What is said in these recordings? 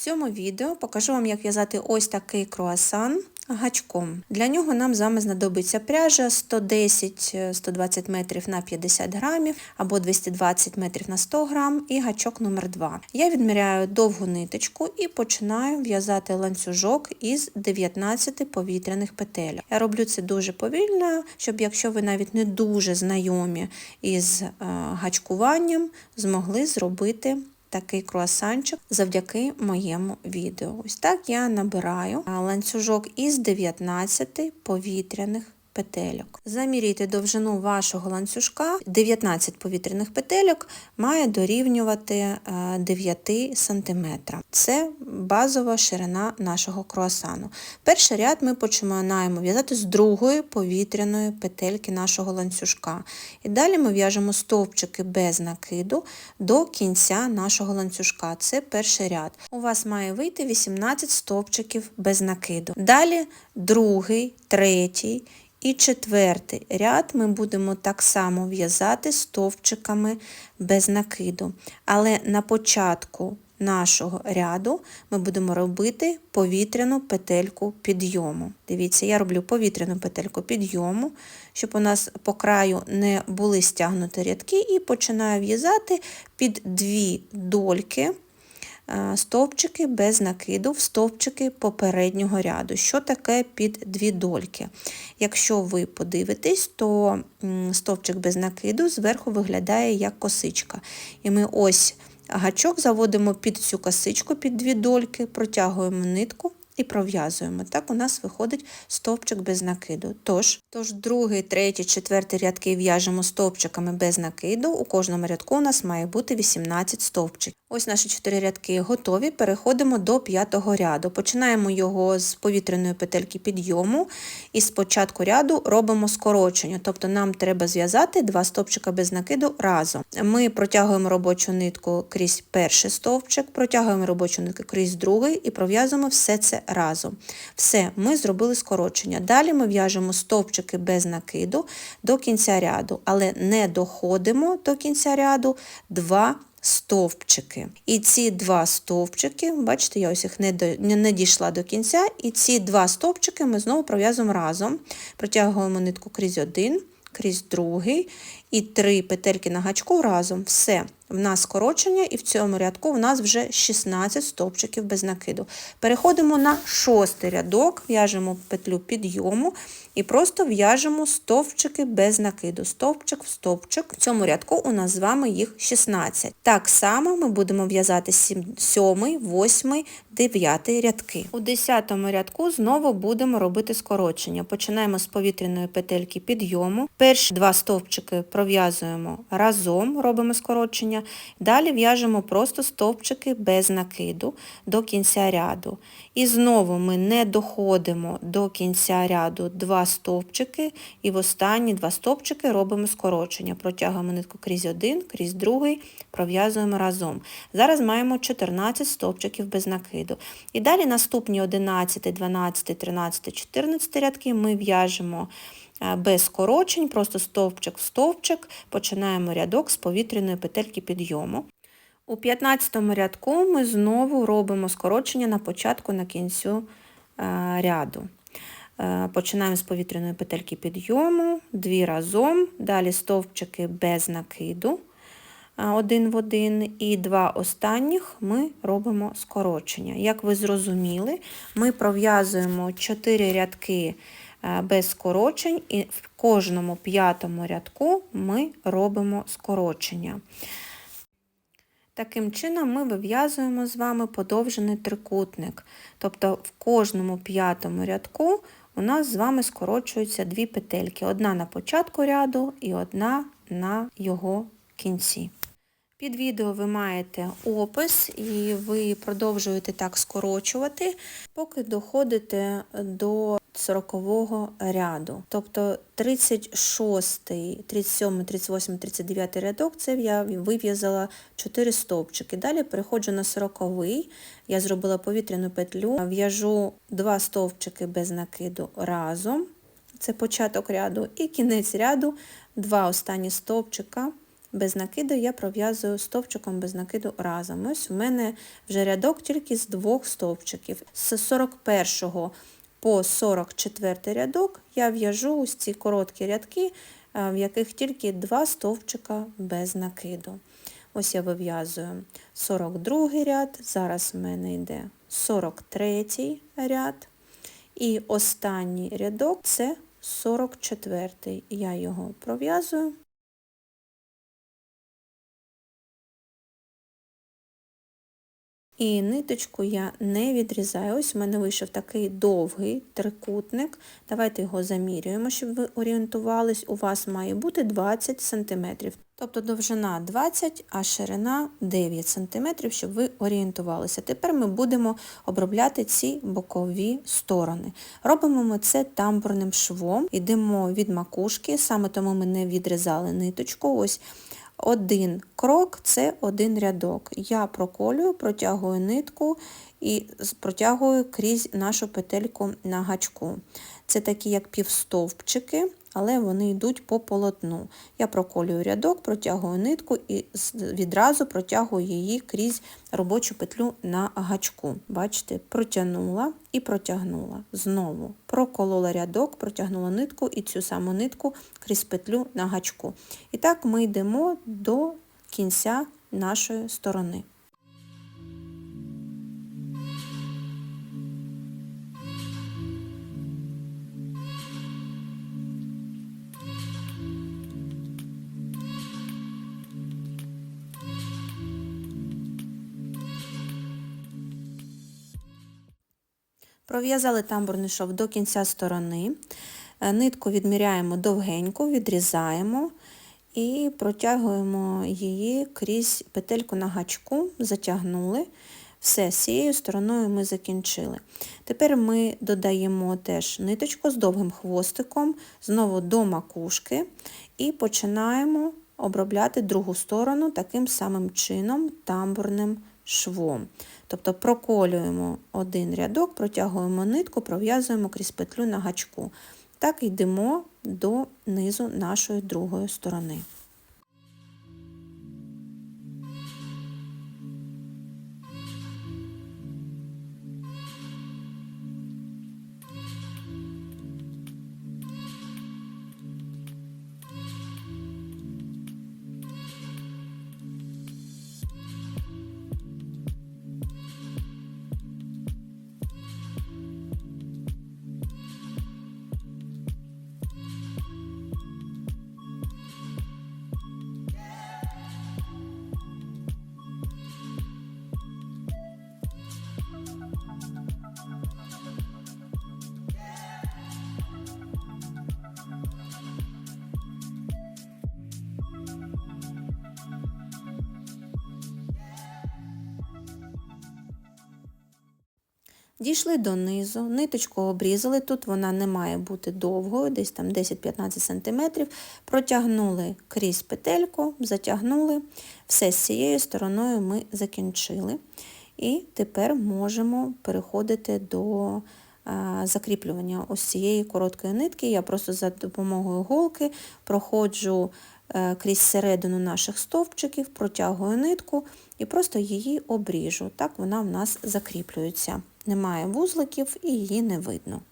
В цьому відео покажу вам, як в'язати ось такий круасан гачком. Для нього нам з вами знадобиться пряжа 110-120 метрів на 50 грамів або 220 метрів на 100 грам і гачок номер 2 Я відміряю довгу ниточку і починаю в'язати ланцюжок із 19 повітряних петель. Я роблю це дуже повільно, щоб якщо ви навіть не дуже знайомі із е, гачкуванням, змогли зробити такий круасанчик завдяки моєму відео. Ось так я набираю ланцюжок із 19 повітряних петельок. Замірюйте довжину вашого ланцюжка. 19 повітряних петельок має дорівнювати 9 см. Це базова ширина нашого круасану. Перший ряд ми починаємо в'язати з другої повітряної петельки нашого ланцюжка. І далі ми в'яжемо стовпчики без накиду до кінця нашого ланцюжка. Це перший ряд. У вас має вийти 18 стовпчиків без накиду. Далі другий, третій. І четвертий ряд ми будемо так само в'язати стовпчиками без накиду. Але на початку нашого ряду ми будемо робити повітряну петельку підйому. Дивіться, я роблю повітряну петельку підйому, щоб у нас по краю не були стягнуті рядки, і починаю в'язати під дві дольки. Е, стовпчики без накиду в стовпчики попереднього ряду. Що таке під дві дольки? Якщо ви подивитесь, то стовпчик без накиду зверху виглядає як косичка. І ми ось гачок заводимо під цю косичку, під дві дольки, протягуємо нитку і пров'язуємо. Так у нас виходить стовпчик без накиду. Тож, тож другий, третій, четвертий рядки в'яжемо стовпчиками без накиду. У кожному рядку у нас має бути 18 стовпчиків. Ось наші чотири рядки готові. Переходимо до п'ятого ряду. Починаємо його з повітряної петельки підйому і з початку ряду робимо скорочення, тобто нам треба зв'язати два стовпчика без накиду разом. Ми протягуємо робочу нитку крізь перший стовпчик, протягуємо робочу нитку крізь другий і пров'язуємо все це разом. Все, ми зробили скорочення. Далі ми в'яжемо стовпчики без накиду до кінця ряду, але не доходимо до кінця ряду два стовпчики. І ці два стовпчики, бачите, я ось їх не, до, не дійшла до кінця, і ці два стовпчики ми знову пров'язуємо разом, протягуємо нитку крізь один, крізь другий, і три петельки на гачку разом. Все в нас скорочення, і в цьому рядку в нас вже 16 стовпчиків без накиду. Переходимо на шостий рядок, в'яжемо петлю підйому і просто в'яжемо стовпчики без накиду. Стовпчик в стовпчик. В цьому рядку у нас з вами їх 16. Так само ми будемо в'язати 7, 8, 9 рядки. У 10 рядку знову будемо робити скорочення. Починаємо з повітряної петельки підйому. Перші два стовпчики пров'язуємо разом, робимо скорочення. Далі в'яжемо просто стовпчики без накиду до кінця ряду. І знову ми не доходимо до кінця ряду два стовпчики, і в останні два стовпчики робимо скорочення. Протягуємо нитку крізь один, крізь другий, пров'язуємо разом. Зараз маємо 14 стовпчиків без накиду. І далі наступні 11, 12, 13, 14 рядки ми в'яжемо без скорочень, просто стовпчик в стовпчик, починаємо рядок з повітряної петельки підйому. У 15 рядку ми знову робимо скорочення на початку на кінцю ряду. Починаємо з повітряної петельки підйому, дві разом, далі стовпчики без накиду один в один, і два останніх ми робимо скорочення. Як ви зрозуміли, ми пров'язуємо 4 рядки без скорочень, і в кожному п'ятому рядку ми робимо скорочення. Таким чином ми вив'язуємо з вами подовжений трикутник. Тобто в кожному п'ятому рядку у нас з вами скорочуються дві петельки. Одна на початку ряду і одна на його кінці. Під відео ви маєте опис і ви продовжуєте так скорочувати, поки доходите до 40-го ряду. Тобто 36, 37, 38, 39 рядок це я вив'язала 4 стовпчики. Далі переходжу на 40-й, я зробила повітряну петлю, в'яжу 2 стовпчики без накиду разом, це початок ряду, і кінець ряду, 2 останні стовпчика без накиду я пров'язую стовпчиком без накиду разом. Ось у мене вже рядок тільки з двох стовпчиків. З 41 по 44 рядок я в'яжу ось ці короткі рядки, в яких тільки два стовпчика без накиду. Ось я вив'язую 42 ряд, зараз в мене йде 43 ряд. І останній рядок це 44. Я його пров'язую. І ниточку я не відрізаю. Ось у мене вийшов такий довгий трикутник. Давайте його замірюємо, щоб ви орієнтувались. У вас має бути 20 см. Тобто довжина 20, а ширина 9 см, щоб ви орієнтувалися. Тепер ми будемо обробляти ці бокові сторони. Робимо ми це тамбурним швом, йдемо від макушки, саме тому ми не відрізали ниточку. Ось один крок це один рядок. Я проколюю, протягую нитку і протягую крізь нашу петельку на гачку. Це такі як півстовпчики, але вони йдуть по полотну. Я проколюю рядок, протягую нитку і відразу протягую її крізь робочу петлю на гачку. Бачите, протягнула і протягнула. Знову проколола рядок, протягнула нитку і цю саму нитку крізь петлю на гачку. І так ми йдемо до кінця нашої сторони. Пров'язали тамбурний шов до кінця сторони, е, нитку відміряємо довгенько, відрізаємо і протягуємо її крізь петельку на гачку, затягнули. Все, з цією стороною ми закінчили. Тепер ми додаємо теж ниточку з довгим хвостиком, знову до макушки, і починаємо обробляти другу сторону таким самим чином тамбурним швом. Тобто проколюємо один рядок, протягуємо нитку, пров'язуємо крізь петлю на гачку. Так йдемо до низу нашої другої сторони. Дійшли донизу, ниточку обрізали, тут вона не має бути довгою, десь там 10-15 см, протягнули крізь петельку, затягнули, все з цією стороною ми закінчили. І тепер можемо переходити до закріплювання ось цієї короткої нитки. Я просто за допомогою голки проходжу е, крізь середину наших стовпчиків, протягую нитку і просто її обріжу. Так вона в нас закріплюється немає вузликів і її не видно.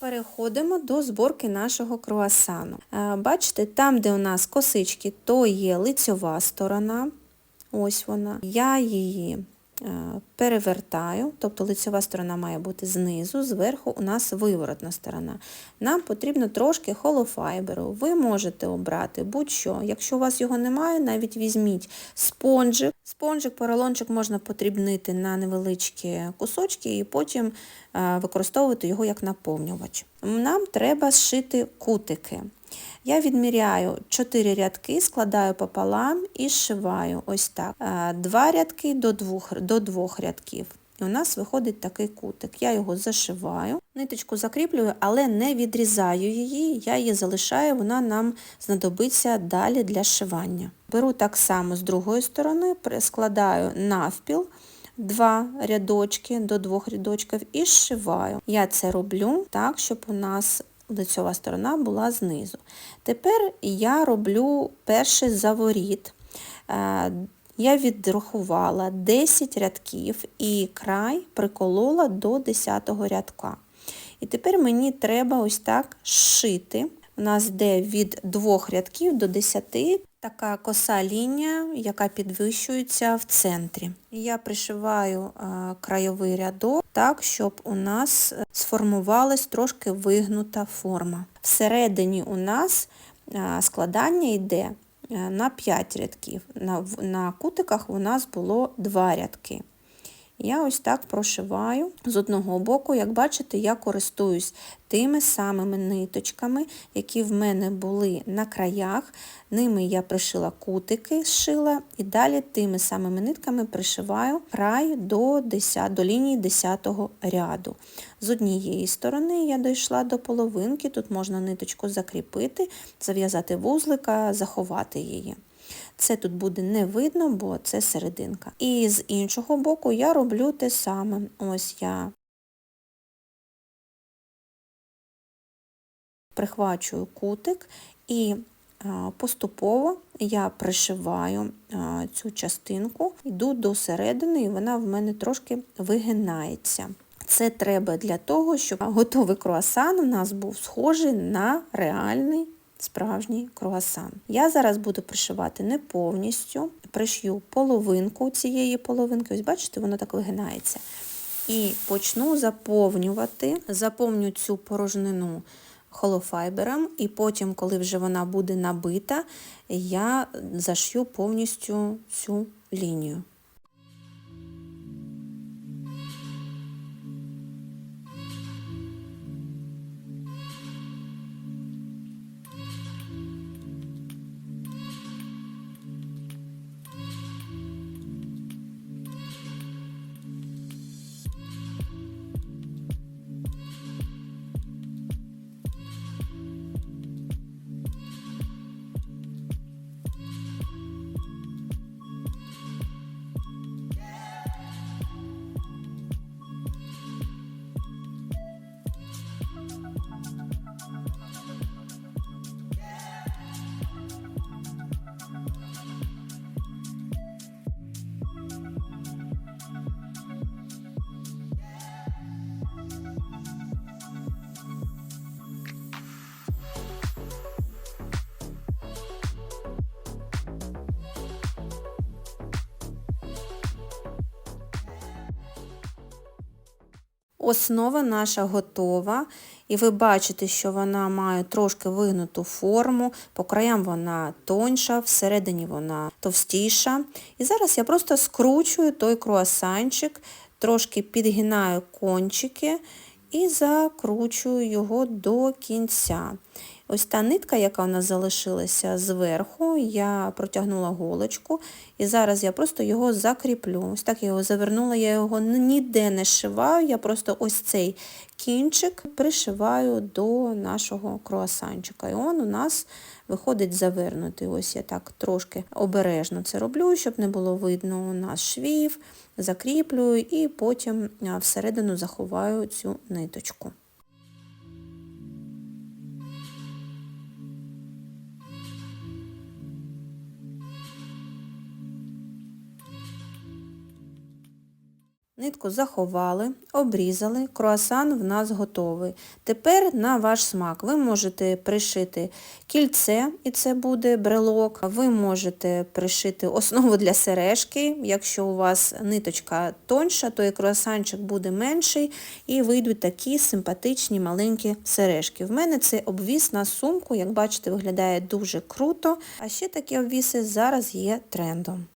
Переходимо до зборки нашого круасану. Е, бачите, там, де у нас косички, то є лицьова сторона. Ось вона. Я її перевертаю, тобто лицьова сторона має бути знизу, зверху у нас виворотна сторона. Нам потрібно трошки холофайберу. Ви можете обрати будь-що. Якщо у вас його немає, навіть візьміть спонжик. Спонжик, поролончик можна потрібнити на невеличкі кусочки і потім е, використовувати його як наповнювач. Нам треба зшити кутики. Я відміряю 4 рядки, складаю пополам і зшиваю ось так. Два рядки до двох, до двох рядків. і у нас виходить такий кутик. Я його зашиваю, ниточку закріплюю, але не відрізаю її, я її залишаю, вона нам знадобиться далі для шивання. Беру так само з другої сторони, складаю навпіл, два рядочки до двох рядочків і зшиваю. Я це роблю так, щоб у нас лицьова сторона була знизу. Тепер я роблю перший заворіт. Е, я відрахувала 10 рядків і край приколола до 10 рядка. І тепер мені треба ось так шити. У нас йде від двох рядків до 10 така коса лінія, яка підвищується в центрі. Я пришиваю крайовий рядок так, щоб у нас сформувалась трошки вигнута форма. Всередині у нас складання йде на 5 рядків. На кутиках у нас було 2 рядки. Я ось так прошиваю з одного боку, як бачите, я користуюсь тими самими ниточками, які в мене були на краях. Ними я пришила кутики, зшила, і далі тими самими нитками пришиваю край до 10, до лінії 10 ряду. З однієї сторони я дійшла до половинки, тут можна ниточку закріпити, зав'язати вузлика, заховати її. Це тут буде не видно, бо це серединка. І з іншого боку я роблю те саме. Ось я прихвачую кутик і поступово я пришиваю цю частинку, йду до середини, і вона в мене трошки вигинається. Це треба для того, щоб готовий круасан у нас був схожий на реальний справжній круасан. Я зараз буду пришивати не повністю, пришью половинку цієї половинки, ось бачите, воно так вигинається. І почну заповнювати, заповню цю порожнину холофайбером, і потім, коли вже вона буде набита, я зашью повністю цю лінію. Основа наша готова, і ви бачите, що вона має трошки вигнуту форму, по краям вона тоньша, всередині вона товстіша. І зараз я просто скручую той круасанчик, трошки підгинаю кончики і закручую його до кінця. Ось та нитка, яка у нас залишилася зверху, я протягнула голочку і зараз я просто його закріплю. Ось так я його завернула, я його ніде не шиваю, я просто ось цей кінчик пришиваю до нашого круасанчика. І он у нас виходить завернутий. Ось я так трошки обережно це роблю, щоб не було видно у нас швів, закріплюю і потім всередину заховаю цю ниточку. Нитку заховали, обрізали, круасан в нас готовий. Тепер на ваш смак. Ви можете пришити кільце, і це буде брелок. Ви можете пришити основу для сережки. Якщо у вас ниточка тонша, то і круасанчик буде менший, і вийдуть такі симпатичні маленькі сережки. В мене це обвіс на сумку, як бачите, виглядає дуже круто. А ще такі обвіси зараз є трендом.